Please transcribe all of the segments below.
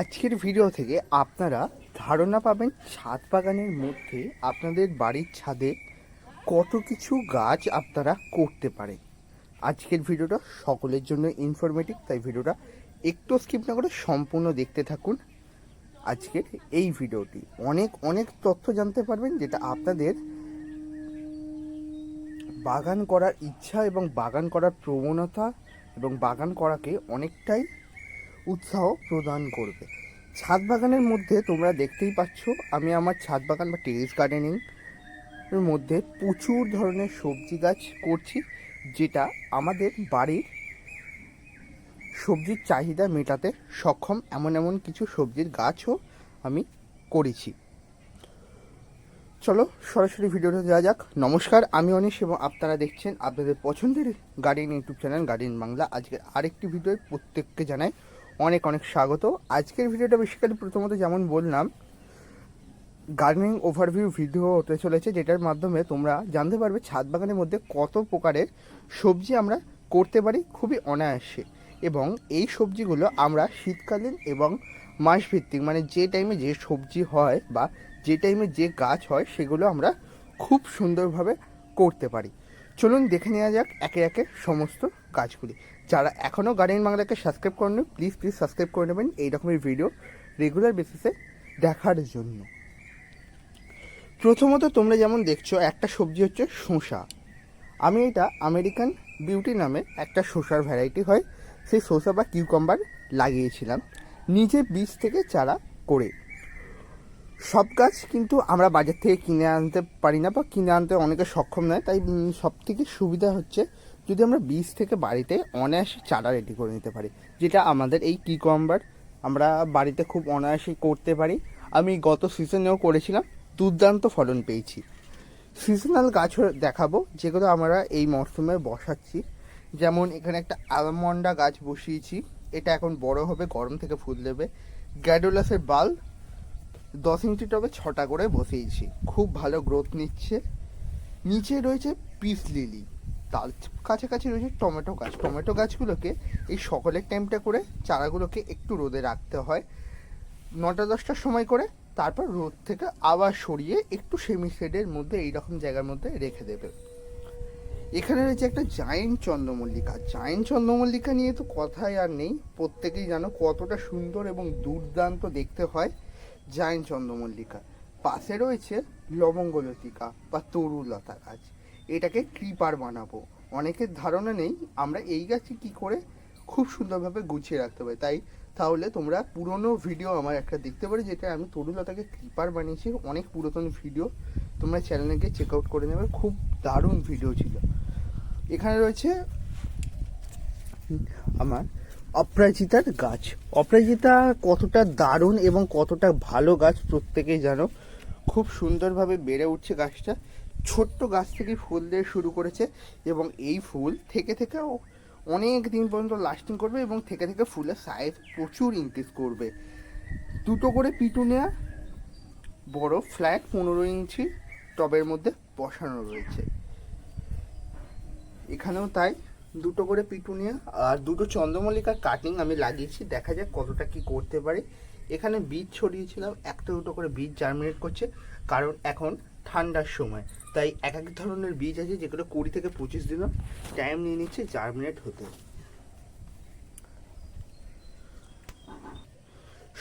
আজকের ভিডিও থেকে আপনারা ধারণা পাবেন ছাদ বাগানের মধ্যে আপনাদের বাড়ির ছাদে কত কিছু গাছ আপনারা করতে পারেন। আজকের ভিডিওটা সকলের জন্য ইনফরমেটিভ তাই ভিডিওটা একটু স্কিপ না করে সম্পূর্ণ দেখতে থাকুন। আজকের এই ভিডিওটি অনেক অনেক তথ্য জানতে পারবেন যেটা আপনাদের বাগান করার ইচ্ছা এবং বাগান করার প্রবণতা এবং বাগান করাকে অনেকটাই উৎসাহ প্রদান করবে। ছাদ বাগানের মধ্যে তোমরা দেখতেই পাচ্ছ, আমি আমার ছাদ বাগান বা টেরেস গার্ডেনিং এর মধ্যে প্রচুর ধরনের সবজি গাছ করছি, যেটা আমাদের বাড়ির সবজির চাহিদা মেটাতে সক্ষম। এমন এমন কিছু সবজির গাছও আমি করেছি। চলো সরাসরি ভিডিওটা যাওয়া যাক। নমস্কার, আমি অনিশ এবং আপনারা দেখছেন আপনাদের পছন্দের garden YouTube channel garden Bangla আজকের আরেকটি ভিডিও প্রত্যেককে জানাই অনেক অনেক স্বাগত। আজকের ভিডিওটা বেসিক্যালি প্রথমত যেমন বললাম গার্ডেনিং ওভারভিউ ভিডিও হতে চলেছে যেটার মাধ্যমে তোমরা জানতে পারবে ছাদ বাগানের মধ্যে কত প্রকারের সবজি আমরা করতে পারি খুবই অনায়াসে এবং এই সবজিগুলো আমরা শীতকালীন এবং মাসভিত্তিক মানে যে টাইমে যে সবজি হয় বা যে টাইমে যে গাছ হয় সেগুলো আমরা খুব সুন্দরভাবে করতে পারি। চলুন দেখে নেওয়া যাক একে একে সমস্ত কাজগুলি। যারা এখনও গার্ডেন বাংলাকে সাবস্ক্রাইব করেন প্লিজ প্লিজ সাবস্ক্রাইব করে নেবেন এই রকমের ভিডিও রেগুলার বেসিসে দেখার জন্য। প্রথমত তোমরা যেমন দেখছ, একটা সবজি হচ্ছে শসা। আমি এটা আমেরিকান বিউটি নামে একটা শসার ভ্যারাইটি হয়, সেই শসা বা কিউকাম্বার লাগিয়েছিলাম। নিজে বীজ থেকে চারা করে। সব গাছ কিন্তু আমরা বাজার থেকে কিনে আনতে পারি না বা কিনে আনতে অনেকে সক্ষম নয়। তাই সব থেকে সুবিধা হচ্ছে যদি আমরা বীজ থেকে বাড়িতে অনায়াসে চারা রেডি করে নিতে পারি, যেটা আমাদের এই কিকম্বার আমরা বাড়িতে খুব অনায়াসে করতে পারি। আমি গত সিজনেও করেছিলাম, দুর্দান্ত ফলন পেয়েছি। সিজনাল গাছও দেখাবো, যেগুলো আমরা এই মরশুমে বসাচ্ছি। যেমন এখানে একটা আলমন্ডা গাছ বসিয়েছি, এটা এখন বড় হবে, গরম থেকে ফুল দেবে। গ্যাডোলাসের বাল দশ ইঞ্চি টবে ছটা করে বসিয়েছি। খুব ভালো গ্রোথ নিচ্ছে। নিচে রয়েছে পিস লিলি তার কাছাকাছি রয়েছে টমেটো গাছ। টমেটো গাছগুলোকে এই সকলের টাইমটা করে চারাগুলোকে একটু রোদে রাখতে হয়। নটা, দশটার সময় করে তারপর রোদ থেকে আবার সরিয়ে একটু সেমি শেডের মধ্যে এইরকম জায়গার মধ্যে রেখে দেবে। এখানে রয়েছে একটা জায়েন্ট চন্দ্রমল্লিকা। জায়েন্ট চন্দ্রমল্লিকা নিয়ে তো কথাই আর নেই। প্রত্যেকেই জানো কতটা সুন্দর এবং দুর্দান্ত দেখতে হয়। জায়েন্ট চন্দ্রমল্লিকা পাশে রয়েছে লবঙ্গলতিকা বা তরুলতা গাছ। এটাকে ক্রিপার বানাবো। অনেকের ধারণা নেই আমরা এই গাছে কি করে খুব সুন্দরভাবে গুছিয়ে রাখতে পারি। তাই তাহলে তোমরা পুরনো ভিডিও আমার একটা দেখতে পারো, যেটা আমি তরুলতাকে ক্রিপার বানিয়েছি। অনেক পুরাতন ভিডিও তোমরা চ্যানেলে গিয়ে চেক আউট করে নেবে। খুব দারুণ ভিডিও ছিল। এখানে রয়েছে আমার অপরাজিতার গাছ। অপরাজিতা কতটা দারুণ এবং কতটা ভালো গাছ প্রত্যেকেই জানো। খুব সুন্দরভাবে বেড়ে উঠছে গাছটা। ছোট্ট গাছ থেকে ফুল দিয়ে শুরু করেছে এবং এই ফুল থেকে থেকেও অনেক দিন পর্যন্ত লাস্টিং করবে এবং থেকে থেকে ফুলের সাইজ প্রচুর ইনক্রিজ করবে। দুটো করে পিটু পিটুনিয়া বড় ফ্ল্যাট পনেরো ইঞ্চি টবের মধ্যে বসানো রয়েছে। এখানেও তাই। দুটো করে পিটুনিয়া আর দুটো চন্দ্রমল্লিকার কাটিং আমি লাগিয়েছি। দেখা যাক কতটা কি করতে পারি। এখানে বীজ ছড়িয়েছিলাম, একটা দুটো করে বীজ জার্মিনেট করছে, কারণ এখন ঠান্ডার সময়। তাই এক এক ধরনের বীজ আছে যেগুলো কুড়ি থেকে পঁচিশ দিনও টাইম নিয়ে নিচ্ছে জার্মিনেট হতে।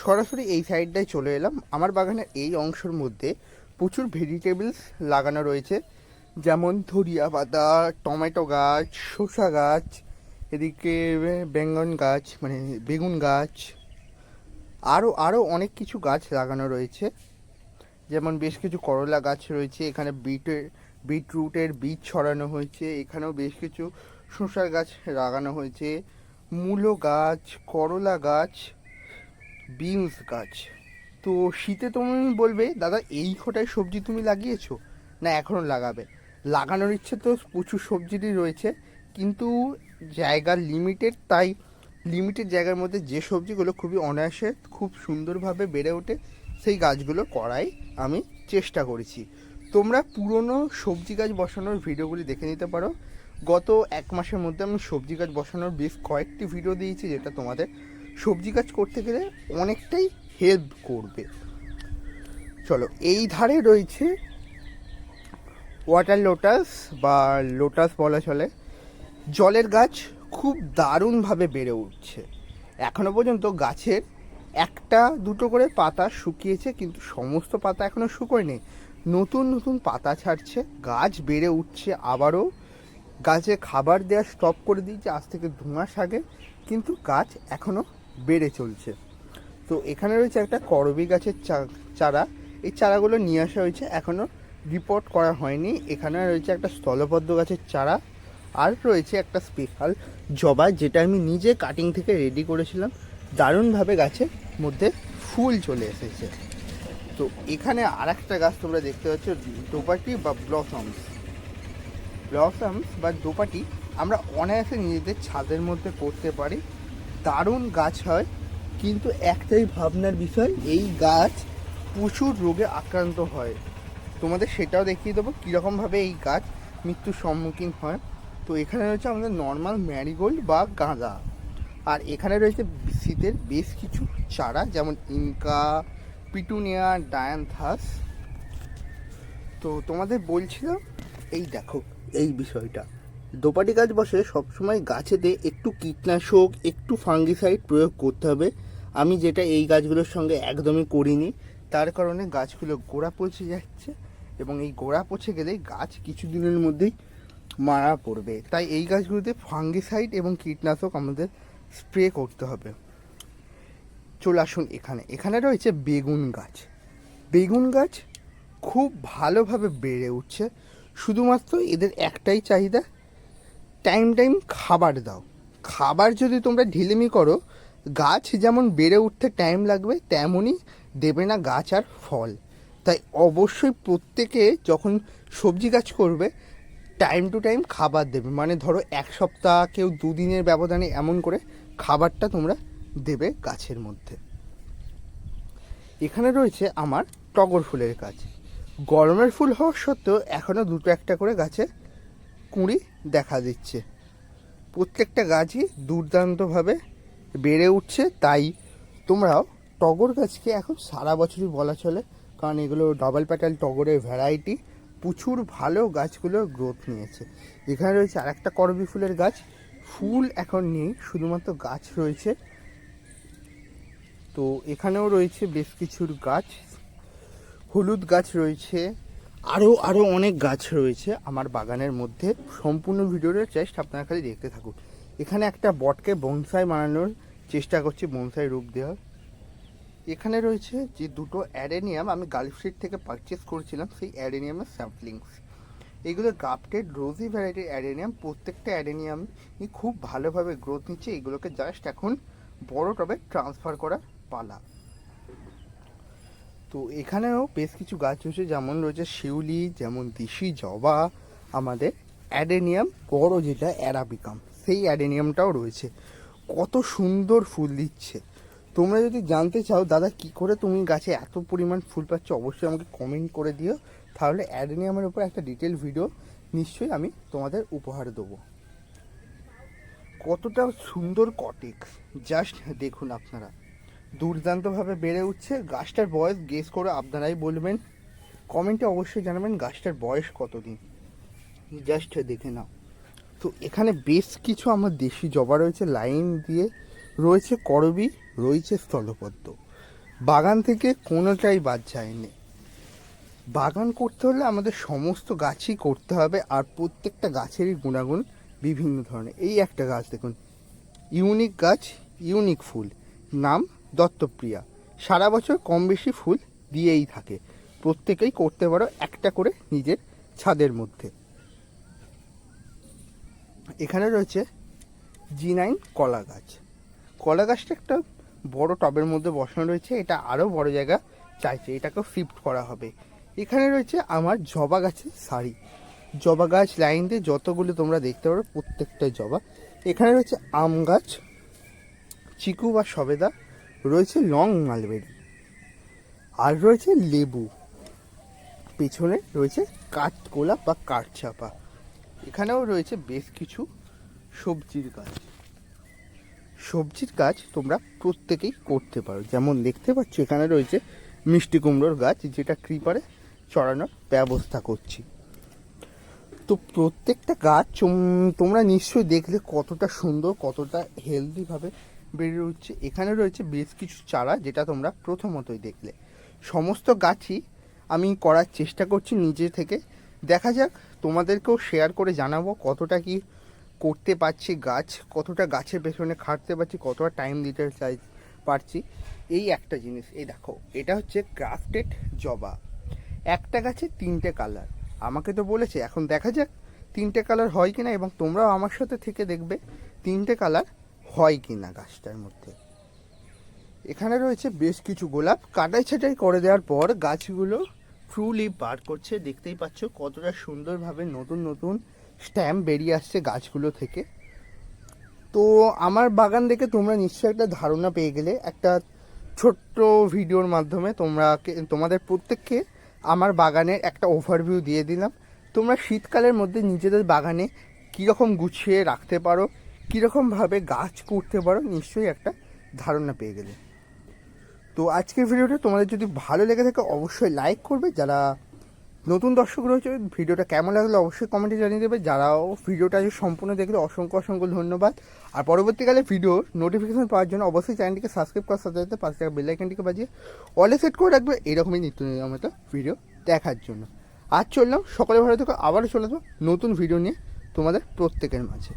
সরাসরি এই সাইডটায় চলে এলাম। আমার বাগানের এই অংশের মধ্যে প্রচুর ভেজিটেবলস লাগানো রয়েছে। যেমন ধরিয়া পাতা, টমেটো গাছ, শসা গাছ, এদিকে বেঙ্গন গাছ মানে বেগুন গাছ আরও আরও অনেক কিছু গাছ লাগানো রয়েছে। যেমন বেশ কিছু করলা গাছ রয়েছে, এখানে বিটের বিটরুটের বীজ ছড়ানো হয়েছে, এখানেও বেশ কিছু শসার গাছ লাগানো হয়েছে। মূলো গাছ, করলা গাছ, বিনস গাছ। তো শীতে তুমি বলবে, দাদা, এই কটাই সবজি তুমি লাগিয়েছো? না এখনও লাগাবে। লাগানোর ইচ্ছে তো প্রচুর সবজিরই রয়েছে, কিন্তু জায়গা লিমিটেড তাই লিমিটেড জায়গার মধ্যে যে সবজিগুলো খুবই অনায়াসে খুব সুন্দরভাবে বেড়ে ওঠে, সেই গাছগুলো করাই আমি চেষ্টা করেছি। তোমরা পুরনো সবজি গাছ বসানোর ভিডিওগুলি দেখে নিতে পারো। গত এক মাসের মধ্যে আমি সবজি গাছ বসানোর বেশ কয়েকটি ভিডিও দিয়েছি, যেটা তোমাদের সবজি গাছ করতে গেলে অনেকটাই হেল্প করবে। চলো, এই ধারে রয়েছে ওয়াটার লোটাস বা লোটাস বলা চলে। জলের গাছ খুব দারুণভাবে বেড়ে উঠছে। এখনও পর্যন্ত গাছের একটা দুটো করে পাতা শুকিয়েছে, কিন্তু সমস্ত পাতা এখনও শুকোয়নি। নতুন নতুন পাতা ছাড়ছে, গাছ বেড়ে উঠছে আবারও। গাছে খাবার দেওয়া স্টপ করে দিয়েছে, আজ থেকে দু মাস আগে, কিন্তু গাছ এখনও বেড়ে চলছে। তো এখানে রয়েছে একটা করবি গাছের চারা। এই চারাগুলো নিয়ে আসা হয়েছে, এখনও রিপোর্ট করা হয়নি। এখানে রয়েছে একটা স্থলপদ্ম গাছের চারা, আর রয়েছে একটা স্পেশাল জবা, যেটা আমি নিজে কাটিং থেকে রেডি করেছিলাম। দারুণভাবে গাছের মধ্যে ফুল চলে এসেছে। তো এখানে আর একটা গাছ তোমরা দেখতে পাচ্ছ, দোপাটি বা ব্লসমস ব্লসমস বা দোপাটি আমরা অনায়াসে নিজেদের ছাদের মধ্যে করতে পারি। দারুণ গাছ হয়, কিন্তু একটাই ভাবনার বিষয়, এই গাছ প্রচুর রোগে আক্রান্ত হয়। তোমাদের সেটাও দেখিয়ে দেবো কীরকমভাবে এই গাছ মৃত্যুর সম্মুখীন হয়। তো এখানে রয়েছে আমাদের নর্মাল ম্যারিগোল্ড বা গাঁদা। আর এখানে রয়েছে শীতের বেশ কিছু চারা, যেমন ইনকা, পিটুনিয়া, ডায়ান্থাস। তো তোমাদের বলছিলাম, এই দেখো, এই বিষয়টা। দোপাটি গাছ বসে সবসময় গাছেতে একটু কীটনাশক, একটু ফাঙ্গিসাইড প্রয়োগ করতে হবে। আমি যেটা এই গাছগুলোর সঙ্গে একদমই করিনি, তার কারণে গাছগুলো গোড়া পচে যাচ্ছে। এবং এই গোড়া পচে গেলে গাছ কিছুদিনের মধ্যেই মারা পড়বে। তাই এই গাছগুলোতে ফাঙ্গিসাইড এবং কীটনাশক আমাদের স্প্রে করতে হবে। চলে আসুন এখানে। এখানে রয়েছে বেগুন গাছ। বেগুন গাছ খুব ভালোভাবে বেড়ে উঠছে। শুধুমাত্র এদের একটাই চাহিদা, টাইম টাইম খাবার দাও। খাবার যদি তোমরা ঢিলেমি করো, গাছ যেমন বেড়ে উঠতে টাইম লাগবে, তেমনই দেবে না গাছ আর ফল। তাই অবশ্যই প্রত্যেকে যখন সবজি গাছ করবে টাইম টু টাইম খাবার দেবে। মানে ধরো এক সপ্তাহ কেউ দুদিনের ব্যবধানে এমন করে খাবারটা তোমরা দেবে গাছের মধ্যে। এখানে রয়েছে আমার টগর ফুলের গাছ। গরমের ফুল হওয়া সত্ত্বেও এখনও দুটো একটা করে গাছে কুঁড়ি দেখা দিচ্ছে। প্রত্যেকটা গাছই দুর্দান্তভাবে বেড়ে উঠছে, তাই তোমরাও টগর গাছকে এখন সারা বছরই বলা চলে কারণ এগুলো ডাবল প্যাটাল টগরের ভ্যারাইটি প্রচুর ভালো গাছগুলো গ্রোথ নিয়েছে। এখানে রয়েছে আর একটা করবি ফুলের গাছ। ফুল এখন নেই, শুধুমাত্র গাছ রয়েছে। তো এখানেও রয়েছে বেশ কিছুর গাছ। হলুদ গাছ রয়েছে। আরও আরও অনেক গাছ রয়েছে আমার বাগানের মধ্যে। সম্পূর্ণ ভিডিওটা জাস্ট আপনারা খালি দেখতে থাকুন। এখানে একটা বটকে বনসাই বানানোর চেষ্টা করছি বনসাই রূপ দেওয়ার। এখানে রয়েছে যে দুটো অ্যাডেনিয়াম আমি গার্লফ থেকে পারচেস করেছিলাম, সেই অ্যাডেনিয়ামের স্যাম্পলিংস এগুলো গাপটেড রোজি ভ্যারাইটির অ্যাডেনিয়াম প্রত্যেকটা অ্যাডেনিয়াম খুব ভালোভাবে গ্রোথ নিচ্ছে। এগুলোকে জাস্ট এখন বড় টবে ট্রান্সফার করা পালা। তো এখানেও বেশ কিছু গাছ রয়েছে, যেমন রয়েছে শিউলি, যেমন দেশি জবা, আমাদের অ্যাডেনিয়াম বড় যেটা অ্যারাবিকাম, সেই অ্যাডেনিয়ামটাও রয়েছে। কত সুন্দর ফুল দিচ্ছে। তোমরা যদি জানতে চাও, দাদা, কি করে তুমি গাছে এত পরিমাণ ফুল পাচ্ছ, অবশ্যই আমাকে কমেন্ট করে দিও। তাহলে অ্যাডেনিয়ামের উপর একটা ডিটেল ভিডিও নিশ্চয়ই আমি তোমাদের উপহার দেবো। কতটা সুন্দর কটেক্স জাস্ট দেখুন আপনারা। দুর্দান্তভাবে বেড়ে উঠছে। গাছটার বয়স গেস করে আপনারাই বলবেন। কমেন্টে অবশ্যই জানাবেন গাছটার বয়স কতদিন। জাস্ট দেখে নাও। তো এখানে বেশ কিছু আমার দেশি জবা রয়েছে, লাইন দিয়ে রয়েছে করবি, রয়েছে স্থলপদ্ম। বাগান থেকে কোনোটাই বাদ যায়নি। বাগান করতে হলে আমাদের সমস্ত গাছই করতে হবে আর প্রত্যেকটা গাছেরই গুণাগুণ বিভিন্ন ধরনের। এই একটা গাছ দেখুন, ইউনিক গাছ, ইউনিক ফুল। নাম দত্তপ্রিয়া। সারা বছর কম বেশি ফুল দিয়েই থাকে। প্রত্যেকেই করতে পারো একটা করে নিজের ছাদের মধ্যে। এখানে রয়েছে জি নাইন কলা গাছ। কলা গাছটা একটা বড় টবের মধ্যে বসানো রয়েছে, এটা আরও বড় জায়গা চাইছে, এটাকেও শিফট করা হবে। এখানে রয়েছে আমার জবা গাছের শাড়ি জবা গাছ লাইন দিয়ে যতগুলো তোমরা দেখতে পারো, প্রত্যেকটা জবা। এখানে রয়েছে আম গাছ, চিকু বা সবেদা, রয়েছে লং মালবেরি, আর রয়েছে লেবু। পেছনে রয়েছে কাঠগোলাপ বা কাঠচাপা। এখানেও রয়েছে বেশ কিছু সবজির গাছ। সবজির গাছ তোমরা প্রত্যেকেই করতে পারো। যেমন দেখতে পাচ্ছ, এখানে রয়েছে মিষ্টি কুমড়োর গাছ, যেটা ক্রিপারে চড়ানোর ব্যবস্থা করছি। তো প্রত্যেকটা গাছ তোমরা নিশ্চয়ই দেখলে কতটা সুন্দর, কতটা হেলদিভাবে বেড়ে উঠছে। এখানে রয়েছে বেশ কিছু চারা, যেটা তোমরা প্রথমতই দেখলে। সমস্ত গাছই আমি করার চেষ্টা করছি নিজে থেকে। দেখা যাক, তোমাদেরকেও শেয়ার করে জানাব কতটা কি করতে পারছি গাছ, কতটা গাছের পেছনে খাটতে পারছি, কতটা টাইম দিতে চাই, পারছি। এই একটা জিনিস, এই দেখো, এটা হচ্ছে ক্রাফটেড জবা। একটা গাছে তিনটে কালার আমাকে তো বলেছে, এখন দেখা যাক তিনটে কালার হয় কিনা এবং তোমরাও আমার সাথে থেকে দেখবে তিনটে কালার হয় কিনা গাছটার মধ্যে। এখানে রয়েছে বেশ কিছু গোলাপ। কাটাই ছাটাই করে দেওয়ার পর গাছগুলো ফুলি বার করছে। দেখতেই পাচ্ছ কতটা সুন্দরভাবে নতুন নতুন স্ট্যাম্প বেরিয়ে আসছে গাছগুলো থেকে। তো আমার বাগান দেখে তোমরা নিশ্চয়ই একটা ধারণা পেয়ে গেলে। একটা ছোট্ট ভিডিওর মাধ্যমে তোমরা তোমাদের প্রত্যেককে আমার বাগানের একটা ওভারভিউ দিয়ে দিলাম। তোমরা শীতকালের মধ্যে নিজেদের বাগানে কীরকম গুছিয়ে রাখতে পারো, কীরকমভাবে গাছ করতে পারো, নিশ্চয়ই একটা ধারণা পেয়ে গেলে। তো আজকের ভিডিওটা তোমাদের যদি ভালো লেগে থাকে, অবশ্যই লাইক করবে। যারা নতুন দর্শক রয়েছে, ভিডিওটা কেমন লাগল অবশ্যই কমেন্টে জানিয়ে দেবে। যারাও ভিডিওটা সম্পূর্ণ দেখলে অসংখ্য অসংখ্য ধন্যবাদ। আর পরবর্তীকালে ভিডিওর নোটিফিকেশন পাওয়ার জন্য অবশ্যই চ্যানেলটিকে সাবস্ক্রাইব করার সাথে সাথে পাশে থাকা বেলাইকানটিকে বাজিয়ে অলে সেট করে রাখবে। এরকমই নিত্য নিয়মিত ভিডিও দেখার জন্য। আজ চললাম। সকলে ভালো থেকে। আবারও চলে আসব নতুন ভিডিও নিয়ে তোমাদের প্রত্যেকের মাঝে।